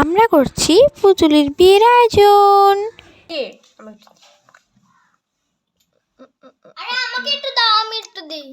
আমরা করছি পুতুলির বিয়ের আয়োজন। আরে আমাকে একটু দাও আমি একটু দিই।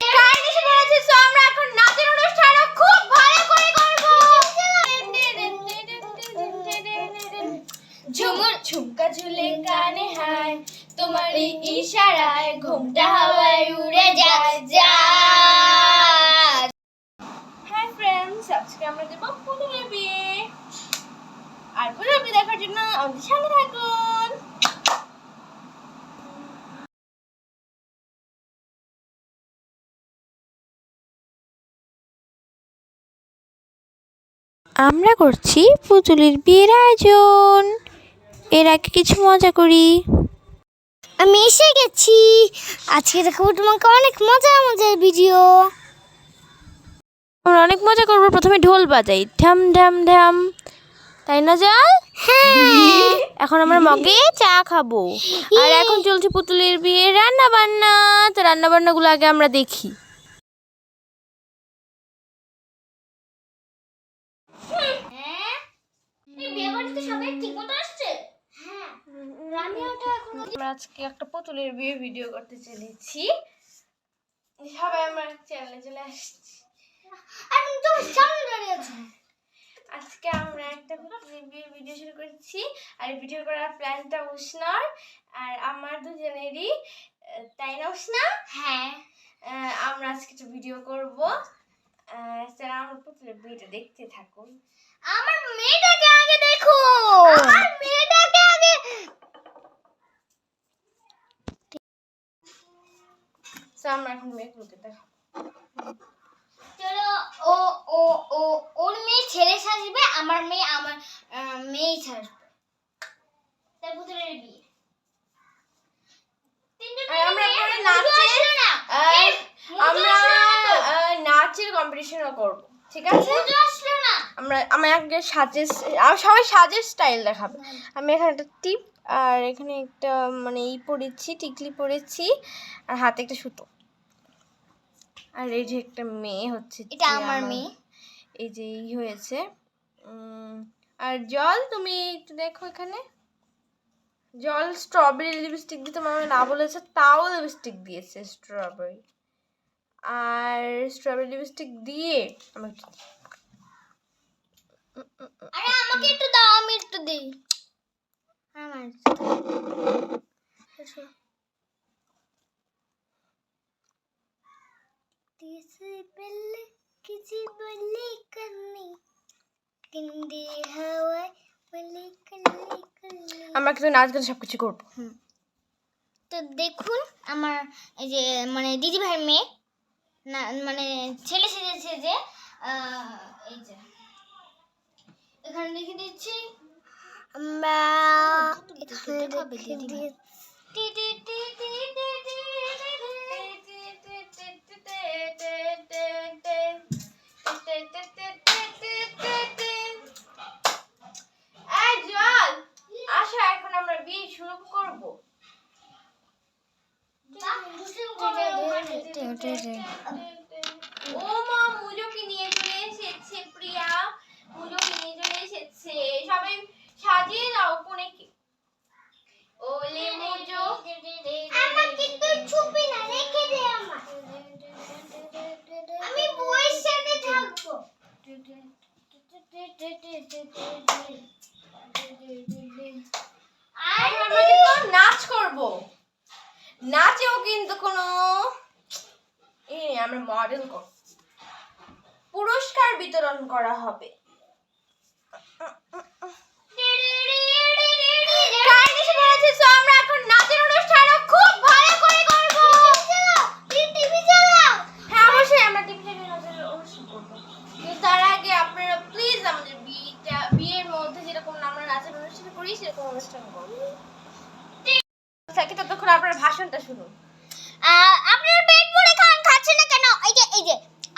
কার এসে পড়েছে সো আমরা এখন নাচের অনুষ্ঠান খুব ভালো করে করব। ঝুমুর ঝুমকা ঝুলে কানে হায় তোমার ইশারায় ঘুমটা হাওয়ায় উড়ে যায় যায়। হ্যাঁ ফ্রেন্ডস আজকে আমরা দেব পুতুলের বিয়ে। আর বিয়ে দেখার জন্য আমাদের সাথে থাকুন। আমরা করছি পুতুলির বিয়ের আয়োজন। এর আগে কিছু মজা করি। আমি এসে গেছি। আজকে দেখাবো তোমাকে অনেক মজা মজার ভিডিও। আমরা অনেক মজা করব। প্রথমে ঢোল বাজাই। ঢাম ঢাম ঢাম। তাই না জল? হ্যাঁ। এখন আমরা মগে চা খাব। আর এখন চলছে পুতুলের বিয়ে। রান্না বান্না তো রান্না বান্নাগুলো আগে আমরা দেখি। হ্যাঁ। হ্যাঁ। আমরা আজকে একটা পুতুলের বিয়ে ভিডিও করতে চলেছি। সবাই আমার চ্যানেলে চলে আসছি। এখন তো সামনে দাঁড়িয়ে আছে। আজকে আমরা একটা পুতুলের বিয়ে ভিডিও শুরু করছি। আর এই ভিডিও করার প্ল্যানটা উষ্ণার আর আমার দুজনেরই তাই না উষ্ণা? হ্যাঁ। আমরা আজকে একটা ভিডিও করব। স্যার আমার পুতুলের বিয়েটা দেখতে থাকুন। আমার মেয়েটাকে আগে দেখো আমার মেয়েটাকে আগে আমরা এখন মেয়েগুলোকে দেখাবো চলো ও ও ও ওর মেয়ে ছেলে সাজবে আমার মেয়ে আমার আহ, মেয়েই সাজবে তার পুতুলের বিয়ে তিনজন আর আমরা মিলে পরে মুজো নাচে আসলো না। আহ, এই, মুজো আমরা আসলো না তো। আহ, নাচের কম্পিটিশনও করব ঠিক আছে মুজো আসলো না আমরা সাজের আর সবাই সাজের স্টাইল দেখাবে। আমি এখানে একটা টিপ আর এখানে একটা মানে ই পরেছি টিকলি পরেছি আর হাতে একটা সুতো। আর এই যে একটা মেয়ে হচ্ছে এটা আমার মেয়ে। এই যে ই হয়েছে আর জল তুমি একটু দেখো এখানে। জল স্ট্রবেরি লিপস্টিক দিতে মামা না বলেছে তাও লিপস্টিক দিয়েছে স্ট্রবেরি আর স্ট্রবেরি লিপস্টিক দিয়ে আমি একটু আরে আমাকে একটু দাও আমি একটু দিই আমার तीसरे पल्ले किसी बल्ले करनी किंदी हवाए बल्ले कल्ले कल्ले আমরা কিন্তু নাচ গান সব কিছু করবো তো দেখুন আমার এই যে মানে দিদি ভাইয়ের মেয়ে না মানে ছেলে সেজেছে যে আহ, এই যে এখানে লিখে দিচ্ছি। আমরা এখানে টি দিই। আমরা নাচ করব। নাচেও কিন্তু কোনো এই আমরা মডেল করব পুরস্কার বিতরণ করা হবে।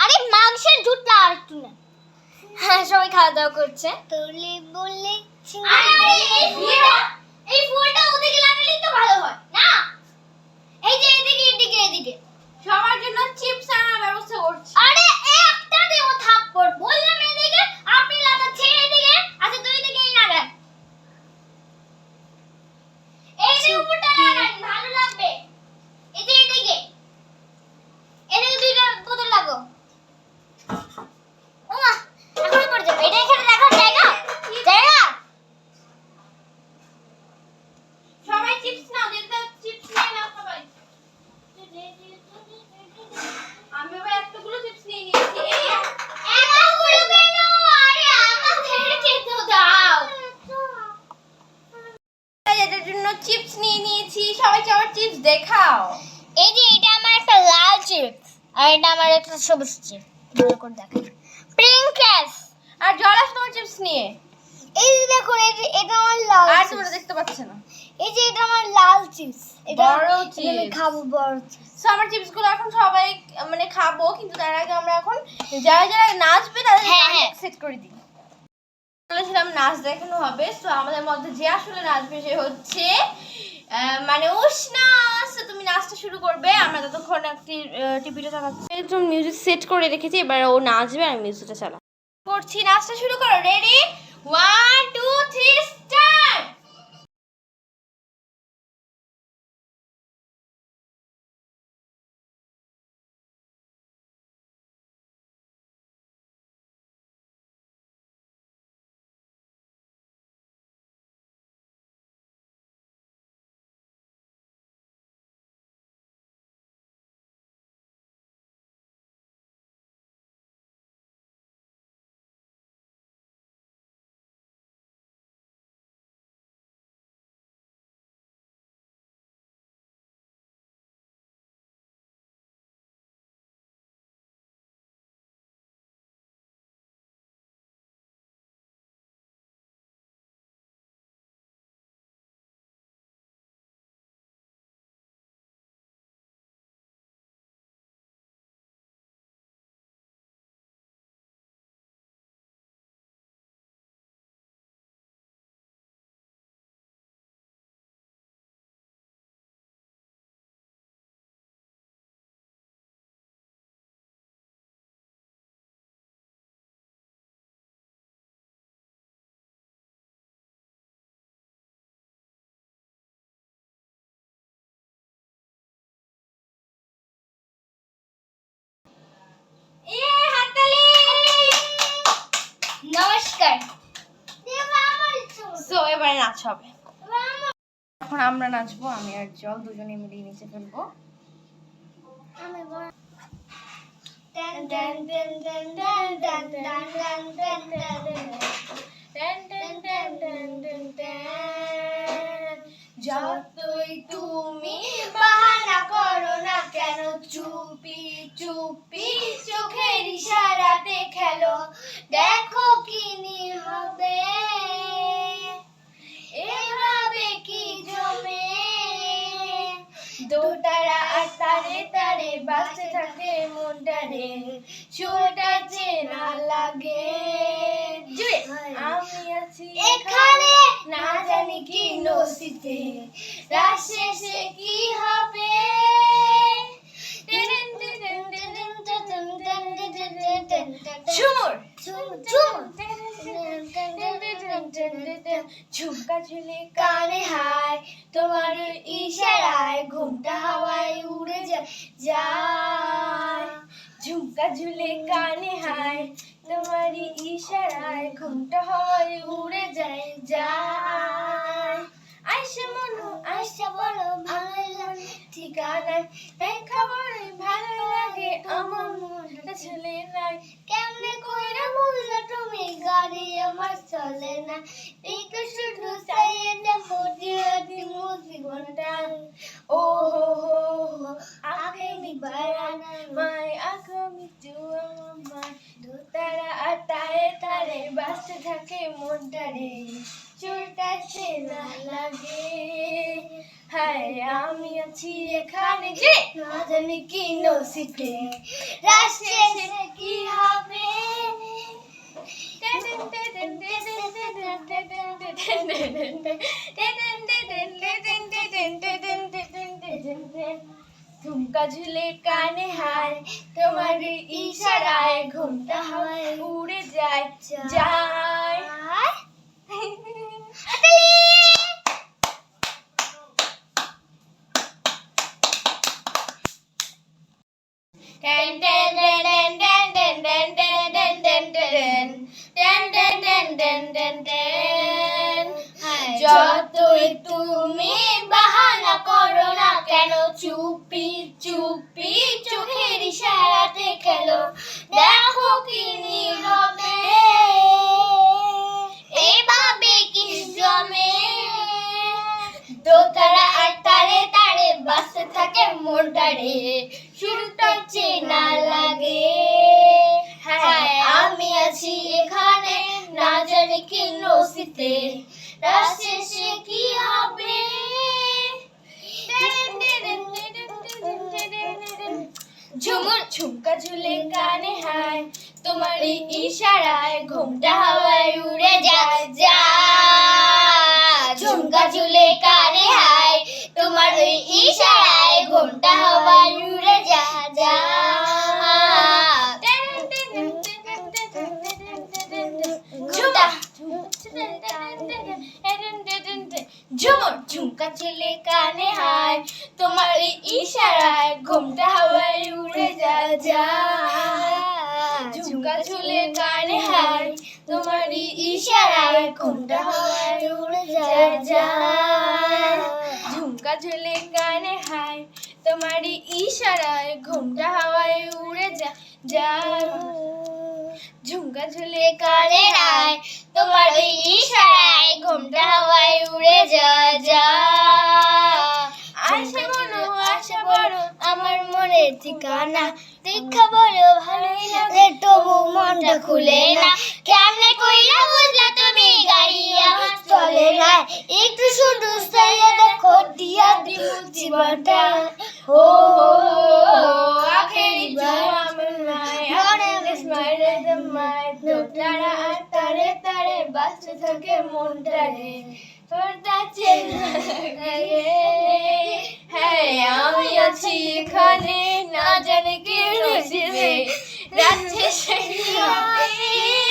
আরে মাংসের ঝুটটা আর একটু না। হ্যাঁ সবাই খাওয়া দাওয়া করছে। তুলি বলে এই ফুলটা এই ফুলটা ওদিকে লাগালেই তো ভালো হয় না? এই যে এদিকে এদিকে এদিকে। সবার জন্য চিপস আনার ব্যবস্থা করছি। আরে একটা দেবো থাপ্পড়। বললাম এদিকে দেখাও। এই যে এটা আমার একটা লাল চিপস আর এটা আমার একটা সবুজ চিপস ভালো করে দেখাই। প্রিঙ্কেস আর জল আসলো চিপস নিয়ে। এই যে দেখো এই যে এটা আমার লাল আর তোমরা দেখতে পাচ্ছ না। এই যে এটা আমার লাল চিপস এটা বড় চিপস আমি খাব বড় সো আমার চিপসগুলো এখন সবাই মানে খাব কিন্তু তার আগে আমরা এখন যারা যারা নাচবে তাদের হ্যাঁ, সেট হ্যাঁ। করে দিই। বলেছিলাম নাচ দেখানো হবে। সো আমাদের মধ্যে যে আসলে নাচবে সে হচ্ছে মানে উষ্ণা তুমি নাচটা শুরু করবে। আমরা ততক্ষণ একটি টিভিটা চালাচ্ছি মিউজিক সেট করে রেখেছি, এবার ও নাচবে আর মিউজিকটা চালা করছি, নাচটা শুরু করো রেডি এবারে নাচ হবে এখন আমরা নাচবো, আমি আর জল দুজনে মিলিয়ে নিচে ফেলব। যতই তুমি বাহানা করো না কেন, চুপি চুপি চোখের ইশারাতে খেলো। দেখো চেনা লাগে আমি আছি এখানে না জানি কি নসিতে রাত শেষে কি হবে ঝুমুর ঝুমকা ঝুলে কানে হায় তোমার ইশারায় ঘুমটা হাওয়ায় উড়ে যায় ঝুমকা ঝুলে কানে হায় তোমার ইশারায় ঘুমটা হাওয়ায় উড়ে যায় যায়। আইসে মনো আইসে বলো, ভালো লাগে? ঠিকানায় বলে ভালো লাগে আমার মনটা ছেলে নাই। কেমনে কইরা তুমি, গাড়ি আমার চলে না। এই তো শুধু চাইয়ে দেখো দিয়াদি জীবনটা। ও হো হো, আগে বিবারানা মাই আগামী জুয়া মাই দোতারা আর তারে বাসতে থাকে মনটারে চোরটা চেনা লাগে হায় আমি আছি এখানে যে না জানি কি নসিতে রাশে কি হবে ঝুমকা ঝুলে কানে হায় তোমার ইশারায় ঘুমটা হাওয়ায় উড়ে যায় যায় চোখের ইশারাতে খেলো দেখো কি নীরবে। এভাবে কি জমে। দোতারা আর তারে তারে বাসে থাকে মোর মোটারে শুরুটা চেনা লাগে। হ্যাঁ আমি আছি এখানে, না জানি কি নসিতে রাশেষ ঝুমকা ঝুলে কানে হায় তোমার ইশারায় ঘুমটা হাওয়ায় উড়ে যায় যা ঝুমকা ঝুলে কানে হায় তোমার ইশারায় ঘুমটা হাওয়ায় উড়ে যা যা ঝুমুর ঝুমকা ঝুলে কানে হায় তোমার ইশারায় ঘুমটা ঝুমকা ঝুলে কানে হায় তোমার ইশারায় ঘুমটা হাওয়ায় উড়ে যা যা ঝুমকা ঝুলে কানে হায় তোমার এই ইশারায় ঘুমটা হাওয়ায় উড়ে যা যা ঝুমকা ঝুলে কানে হায় তোমার ওই ইশারায় ঘুমটা ঠিকানা দেখা বড় ভালোই লাগে তবু মনটা খুলে না কেমনে কইরা বুঝলা তুমি গাড়ি আমার চলে না একটু শুধু সাইয়া দেখো দিয়া দিমু জীবনটা। ও আখেরি মাই বিস্মারে তো তারা তারে তারে বাঁচতে থাকে মনটা রে তোরটা হ্যাঁ আমি আছি এখানে না জানি কি রয়েছে রাত শেষে কি হবে